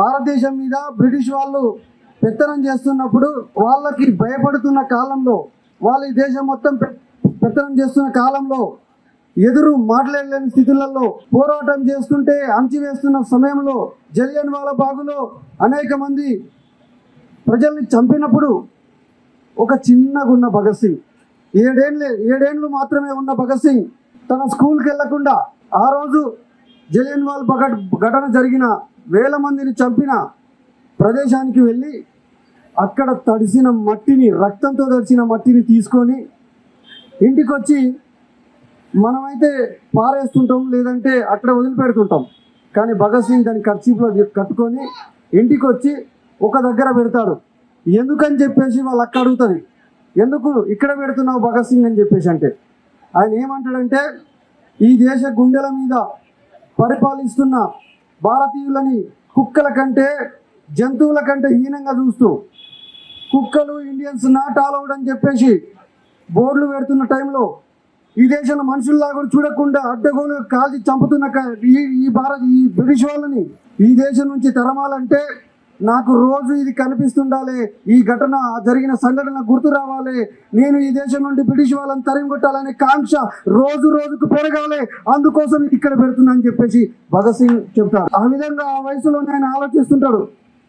భారతదేశం మీద బ్రిటిష్ వాళ్ళు పెత్తనం చేస్తున్నప్పుడు వాళ్ళకి భయపడుతున్న కాలంలో వాళ్ళు ఈ దేశం మొత్తం పెత్తనం చేస్తున్న కాలంలో ఎదురు మాట్లాడలేని స్థితులలో పోరాటం చేస్తుంటే అంచివేస్తున్న సమయంలో జలియన్ వాల బాగులో అనేక మంది ప్రజల్ని చంపినప్పుడు ఒక చిన్నగున్న భగత్ సింగ్ ఏడేళ్ళే ఏడేళ్ళు మాత్రమే ఉన్న భగత్ సింగ్ తన స్కూల్కి వెళ్ళకుండా ఆ రోజు జలియన్ వాల్ ఘటన జరిగిన వేల మందిని చంపిన ప్రదేశానికి వెళ్ళి అక్కడ తడిసిన మట్టిని రక్తంతో తడిసిన మట్టిని తీసుకొని ఇంటికి వచ్చి మనమైతే పారేస్తుంటాం లేదంటే అక్కడ వదిలిపెడుతుంటాం. కానీ భగత్ సింగ్ దాని ఖర్చీపులో కట్టుకొని ఇంటికి వచ్చి ఒక దగ్గర పెడతాడు. ఎందుకని చెప్పేసి వాళ్ళు అక్క అడుగుతుంది? ఎందుకు ఇక్కడ పెడుతున్నావు భగత్ సింగ్ అని చెప్పేసి అంటే ఆయన ఏమంటాడంటే ఈ దేశ గుండెల మీద పరిపాలిస్తున్న భారతీయులని కుక్కల కంటే జంతువుల కంటే హీనంగా చూస్తూ కుక్కలు ఇండియన్స్ నాట్ అలౌడ్ అని చెప్పేసి బోర్డులు పెడుతున్న టైంలో ఈ దేశంలో మనుషుల్లాగా కూడా చూడకుండా అడ్డగోలు కాల్చి చంపుతున్న ఈ ఈ ఈ బ్రిటిష్ వాళ్ళని ఈ దేశం నుంచి తరమాలంటే నాకు రోజు ఇది కనిపిస్తుండాలి. ఈ ఘటన జరిగిన సంఘటన గుర్తు రావాలి. నేను ఈ దేశం నుండి బ్రిటిష్ వాళ్ళని తరిమికొట్టాలనే కాంక్ష రోజు రోజుకు పెరగాలి. అందుకోసం ఇది ఇక్కడ పెడుతున్నాను చెప్పేసి భగత్ సింగ్ చెప్తాడు ఆ విధంగా ఆ వయసులోనే ఆయన ఆలోచిస్తుంటాడు.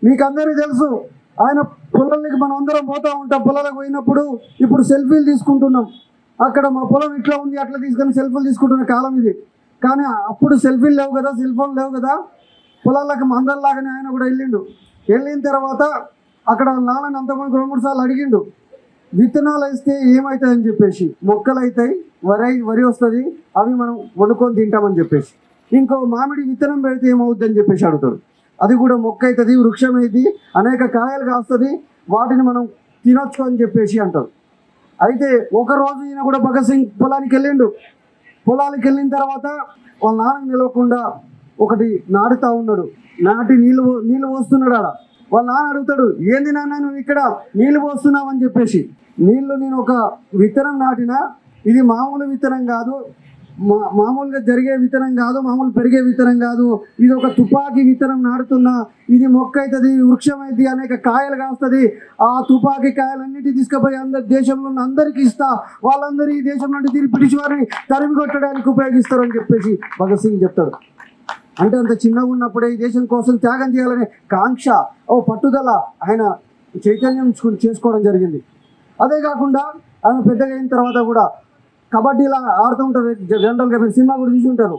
మీకు అందరికీ తెలుసు ఆయన పొలాలకి మనం అందరం పోతా ఉంటాం. పొలాలకు పోయినప్పుడు ఇప్పుడు సెల్ఫీలు తీసుకుంటున్నాం. అక్కడ మా పొలం ఇట్లా ఉంది అట్లా తీసుకొని సెల్ఫీలు తీసుకుంటున్న కాలం ఇది. కానీ అప్పుడు సెల్ఫీలు లేవు కదా సెల్ ఫోన్ లేవు కదా. పొలాలకు మందల్లాగానే ఆయన కూడా వెళ్ళిండు. వెళ్ళిన తర్వాత అక్కడ నాన్నని అంతమంది రెండు మూడు సార్లు అడిగిండు. విత్తనాలు వేస్తే ఏమవుతాయని చెప్పేసి. మొక్కలు అవుతాయి వరి వరి వస్తుంది అవి మనం వండుకొని తింటామని చెప్పేసి. ఇంకో మామిడి విత్తనం పెడితే ఏమవుద్ది అని చెప్పేసి అడుగుతాడు. అది కూడా మొక్క అవుతుంది వృక్షం అయితే అనేక కాయలు కాస్తుంది వాటిని మనం తినొచ్చు అని చెప్పేసి అంటారు అయితే ఒక రోజు ఈయన కూడా భగత్ సింగ్ పొలానికి వెళ్ళిండు. పొలానికి వెళ్ళిన తర్వాత వాళ్ళ నాన్నకు నిలవకుండా ఒకటి నాటుతా ఉన్నాడు. నాటి నీళ్ళు నీళ్ళు పోస్తున్నాడు ఆడ. వాళ్ళ నాన్న అడుగుతాడు ఏంది నాన్న నువ్వు ఇక్కడ నీళ్ళు పోస్తున్నావు అని చెప్పేసి. నీళ్ళు నేను ఒక విత్తనం నాటినా? ఇది మామూలు విత్తనం కాదు. మా మామూలుగా జరిగే విత్తనం కాదు మామూలు పెరిగే విత్తనం కాదు. ఇది ఒక తుపాకీ విత్తనం నాడుతున్నా ఇది మొక్క అవుతుంది వృక్షం అవుతుంది అనేక కాయలు కాస్తుంది. ఆ తుపాకీ కాయలన్నిటి తీసుకుపోయి అందరి దేశంలో ఉన్న అందరికీ ఇస్తా. వాళ్ళందరూ ఈ దేశం నుండి తిరిగి బ్రిటిష్ వారిని తరిమి కొట్టడానికి ఉపయోగిస్తారు అని చెప్పేసి భగత్ సింగ్ చెప్తాడు. అంటే అంత చిన్నగా ఉన్నప్పుడే ఈ దేశం కోసం త్యాగం చేయాలనే కాంక్ష ఓ పట్టుదల ఆయన చైతన్యం చేసుకోవడం జరిగింది. అదే కాకుండా ఆయన పెద్దగా అయిన తర్వాత కూడా కబడ్డీలా ఆడుతూ ఉంటారు. జనరల్గా మీరు సినిమా కూడా చూసి ఉంటారు.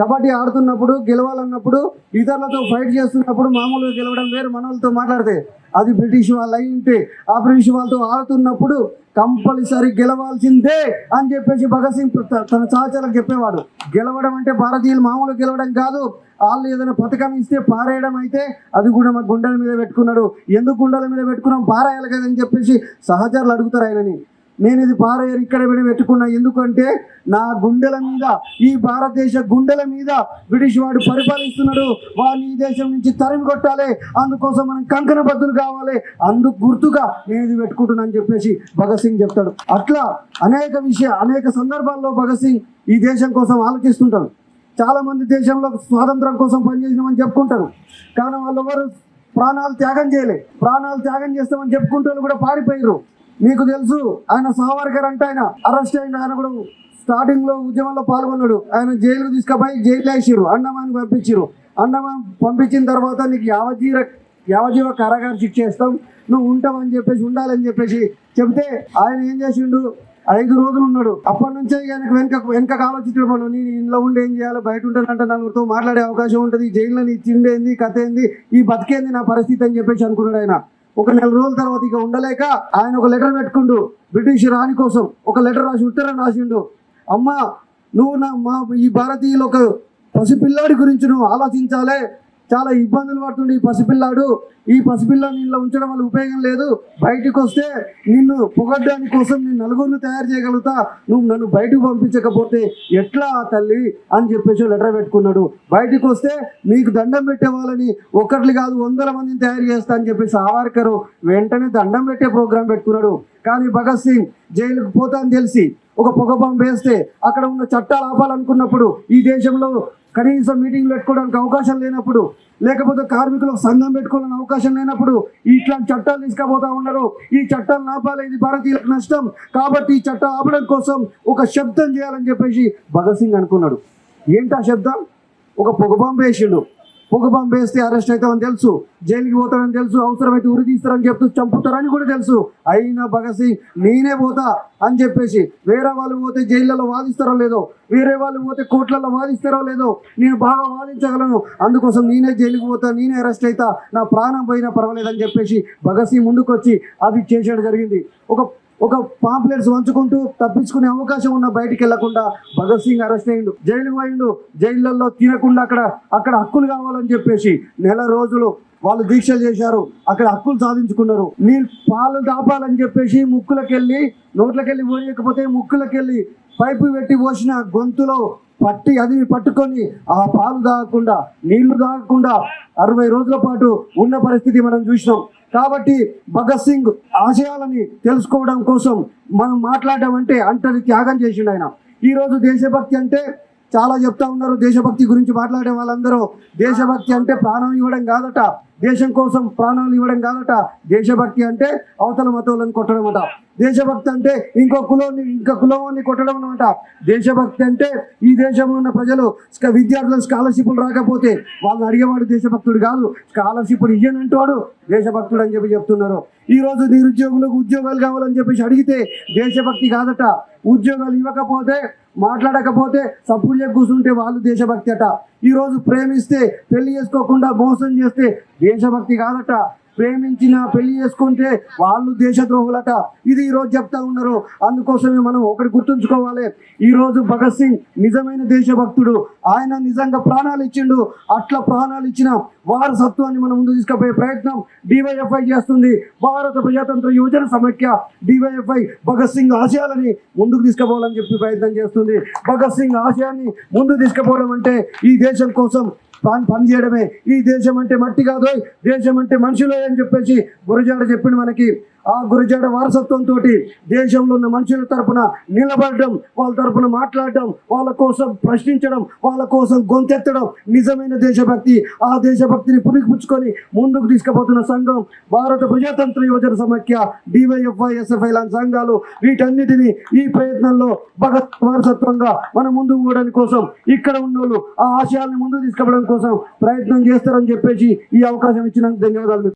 కబడ్డీ ఆడుతున్నప్పుడు గెలవాలన్నప్పుడు ఇతరులతో ఫైట్ చేస్తున్నప్పుడు మామూలుగా గెలవడం వేరు మనలతో మాట్లాడితే అది బ్రిటిష్ వాళ్ళు అయింటే ఆ బ్రిటిష్ వాళ్ళతో ఆడుతున్నప్పుడు కంపల్సరీ గెలవాల్సిందే అని చెప్పేసి భగత్ సింగ్ తన సహచరులకు చెప్పేవాడు. గెలవడం అంటే భారతీయులు మామూలుగా గెలవడం కాదు. వాళ్ళు ఏదైనా పథకం ఇస్తే పారేయడం అయితే అది కూడా మా గుండెల మీద పెట్టుకున్నాడు. ఎందుకు గుండెల మీద పెట్టుకున్నాం? పారేయాలి కదని చెప్పేసి సహచరులు అడుగుతారు ఆయనని. నేను ఇది పారేయరు ఇక్కడ విడ పెట్టుకున్నా ఎందుకంటే నా గుండెల మీద ఈ భారతదేశ గుండెల మీద బ్రిటిష్ వాడు పరిపాలిస్తున్నాడు. వాడిని ఈ దేశం నుంచి తరిమి కొట్టాలి. అందుకోసం మనం కంకణ బద్దులు కావాలి. అందుకు గుర్తుగా నేను ఇది పెట్టుకుంటున్నా అని చెప్పేసి భగత్ సింగ్ చెప్తాడు. అట్లా అనేక విషయ అనేక సందర్భాల్లో భగత్ సింగ్ ఈ దేశం కోసం ఆలోచిస్తుంటాడు. చాలామంది దేశంలో స్వాతంత్రం కోసం పనిచేసినామని చెప్పుకుంటారు. కానీ వాళ్ళు ఎవరు ప్రాణాలు త్యాగం చేయలే. ప్రాణాలు త్యాగం చేస్తామని చెప్పుకుంటూ కూడా పారిపోయారు మీకు తెలుసు ఆయన సావర్కర్ అంటే ఆయన అరెస్ట్ అయిన ఆయన కూడా స్టార్టింగ్లో ఉద్యమంలో పాల్గొన్నాడు. ఆయన జైలుకు తీసుకుపోయి జైలు వేసిరు అండమాన్ పంపించారు అండమాన్ పంపించిన తర్వాత నీకు యావజీవ యావజీవ కారాగార శిక్ష చేస్తాం. నువ్వు ఉంటావని చెప్పేసి ఉండాలని చెప్పేసి చెప్తే ఆయన ఏం చేసిండు? ఐదు రోజులు ఉన్నాడు. అప్పటి నుంచే ఆయనకు వెనక వెనక ఆలోచించడం నేను ఇంట్లో ఉండి ఏం చేయాలి? బయట ఉంటానంటే నలుగురితో మాట్లాడే అవకాశం ఉంటుంది. జైల్లో నీ తిండేంది కథ ఏంది ఈ బతికేంది నా పరిస్థితి అని చెప్పేసి అనుకున్నాడు ఆయన. ఒక నెల రోజుల తర్వాత ఇక ఉండలేక ఆయన ఒక లెటర్ పెట్టుకుండు బ్రిటిష్ రాణి కోసం ఒక లెటర్ రాసి ఉత్తరం రాసిండు. అమ్మా నువ్వు నా మా ఈ భారతీయులు ఒక పసిపిల్లాడి గురించి నువ్వు ఆలోచించాలే. చాలా ఇబ్బందులు పడుతుండే ఈ పసిపిల్లాడు. ఈ పసిపిల్లని ఇలా ఉంచడం వల్ల ఉపయోగం లేదు. బయటకు వస్తే నిన్ను పొగడ్డానికి కోసం నేను నలుగురిని తయారు చేయగలుగుతా. నువ్వు నన్ను బయటకు పంపించకపోతే ఎట్లా తల్లి అని చెప్పేసి లెటర్ పెట్టుకున్నాడు. బయటికి వస్తే మీకు దండం పెట్టే వాళ్ళని ఒకటి కాదు వందల మందిని తయారు చేస్తా అని చెప్పేసి ఆవార్కరు వెంటనే దండం పెట్టే ప్రోగ్రాం పెట్టుకున్నాడు. కానీ భగత్ సింగ్ జైలుకు పోతా అని తెలిసి ఒక పొగ బాంబు వేస్తే అక్కడ ఉన్న చట్టాలు ఆపాలనుకున్నప్పుడు ఈ దేశంలో కనీసం మీటింగ్లు పెట్టుకోవడానికి అవకాశం లేనప్పుడు లేకపోతే కార్మికులకు సంఘం పెట్టుకోవాలని అవకాశం లేనప్పుడు ఇట్లాంటి చట్టాలు తీసుకుపోతా ఉన్నారు. ఈ చట్టాలను ఆపాలి ఇది భారతీయులకు నష్టం. కాబట్టి ఈ చట్టం ఆపడం కోసం ఒక శబ్దం చేయాలని చెప్పేసి భగత్ సింగ్ అనుకున్నాడు. ఏంటి ఆ శబ్దం? ఒక పొగ బాంబు వేసిండు. పొగ పంపేస్తే వేస్తే అరెస్ట్ అవుతామని తెలుసు. జైలుకి పోతారని తెలుసు. అవసరమైతే ఉరి తీస్తారని చెప్తూ చంపుతారని కూడా తెలుసు. అయినా భగత్ సింగ్ నేనే పోతా అని చెప్పేసి వేరే వాళ్ళు పోతే జైళ్ళలో వాదిస్తారో లేదో వేరే వాళ్ళు పోతే కోర్టులలో వాదిస్తారో లేదో నేను బాగా వాదించగలను. అందుకోసం నేనే జైలుకి పోతా నేనే అరెస్ట్ అవుతా నా ప్రాణం పోయినా పర్వాలేదని చెప్పేసి భగత్ సింగ్ ముందుకొచ్చి అది చేసేయడం జరిగింది. ఒక ఒక పాంప్లెట్స్ వంచుకుంటూ తప్పించుకునే అవకాశం ఉన్న బయటికి వెళ్ళకుండా భగత్ సింగ్ అరెస్ట్ అయ్యిండు. జైలు పోయిండు. జైళ్ళల్లో తినకుండా అక్కడ అక్కడ హక్కులు కావాలని చెప్పేసి నెల రోజులు వాళ్ళు దీక్షలు చేశారు. అక్కడ హక్కులు సాధించుకున్నారు. నీళ్ళు పాలు దాపాలని చెప్పేసి ముక్కులకెళ్ళి నోట్లకెళ్ళి పోయకపోతే ముక్కులకెళ్ళి పైపు పెట్టి పోసిన గొంతులో పట్టి అది పట్టుకొని ఆ పాలు తాగకుండా నీళ్ళు తాగకుండా అరవై రోజుల పాటు ఉన్న పరిస్థితి మనం చూసినాం. కాబట్టి భగత్ సింగ్ ఆశయాలని తెలుసుకోవడం కోసం మనం మాట్లాడడం అంటే త్యాగం చేసిండు ఆయన. ఈ రోజు దేశభక్తి అంటే చాలా చెప్తా ఉన్నారు. దేశభక్తి గురించి మాట్లాడే వాళ్ళందరూ దేశభక్తి అంటే ప్రాణం ఇవ్వడం కాదట. దేశం కోసం ప్రాణాలు ఇవ్వడం కాదట. దేశభక్తి అంటే అవతల మతోళ్ళని కొట్టడం అట. దేశభక్తి అంటే ఇంకో కులాన్ని ఇంకో కులాన్ని కొట్టడం అనమాట దేశభక్తి అంటే ఈ దేశంలో ఉన్న ప్రజలు విద్యార్థులకు స్కాలర్షిప్లు రాకపోతే వాళ్ళని అడిగేవాడు దేశభక్తుడు కాదు. స్కాలర్షిప్లు ఇయ్యనంటాడు దేశభక్తుడు అని చెప్పి చెప్తున్నారు. ఈ రోజు నిరుద్యోగులకు ఉద్యోగాలు కావాలని చెప్పేసి అడిగితే దేశభక్తి కాదట. ఉద్యోగాలు ఇవ్వకపోతే మాట్లాడకపోతే సపోర్ట్ చేసి కూర్చుంటే వాళ్ళు దేశభక్తి అట. ఈ రోజు ప్రేమిస్తే పెళ్ళి చేసుకోకుండా మోసం చేస్తే దేశభక్తి కాదట. ప్రేమించిన పెళ్ళి చేసుకుంటే వాళ్ళు దేశద్రోహులట. ఇది ఈ రోజు చెప్తా ఉన్నారు. అందుకోసమే మనం ఒకటి గుర్తుంచుకోవాలి. ఈరోజు భగత్ సింగ్ నిజమైన దేశభక్తుడు. ఆయన నిజంగా ప్రాణాలు ఇచ్చిండు. అట్లా ప్రాణాలు ఇచ్చిన వారసత్వాన్ని మనం ముందు తీసుకుపోయే ప్రయత్నం డివైఎఫ్ఐ చేస్తుంది. భారత ప్రజాతంత్ర యువజన సమైక్య డివైఎఫ్ఐ భగత్ సింగ్ ఆశయాలని ముందుకు తీసుకుపోవాలని చెప్పి ప్రయత్నం చేస్తుంది. భగత్ సింగ్ ఆశయాన్ని ముందు తీసుకుపోవడం అంటే ఈ దేశం కోసం పని చేయడమే. ఈ దేశం అంటే మట్టి కాదు. దేశం అంటే మనుషులే అని చెప్పేసి గురజాడ చెప్పిన మనకి. ఆ గురజాడ వారసత్వంతో దేశంలో ఉన్న మనుషుల తరపున నిలబడడం వాళ్ళ తరపున మాట్లాడడం వాళ్ళ కోసం ప్రశ్నించడం వాళ్ళ కోసం గొంతెత్తడం నిజమైన దేశభక్తి. ఆ దేశభక్తిని పురిగిపుచ్చుకొని ముందుకు తీసుకుపోతున్న సంఘం భారత ప్రజాతంత్ర యువజన సమాఖ్య డివైఎఫ్ఐ ఎస్ఎఫ్ఐ లాంటి సంఘాలు వీటన్నిటిని ఈ ప్రయత్నంలో భగత్ వారసత్వంగా మనం ముందుకు పోవడం కోసం ఇక్కడ ఉన్న వాళ్ళు ఆ ఆశయాల్ని ముందుకు తీసుకుపోవడం కోసం ప్రయత్నం చేస్తారని చెప్పేసి ఈ అవకాశం ఇచ్చినందుకు ధన్యవాదాలు.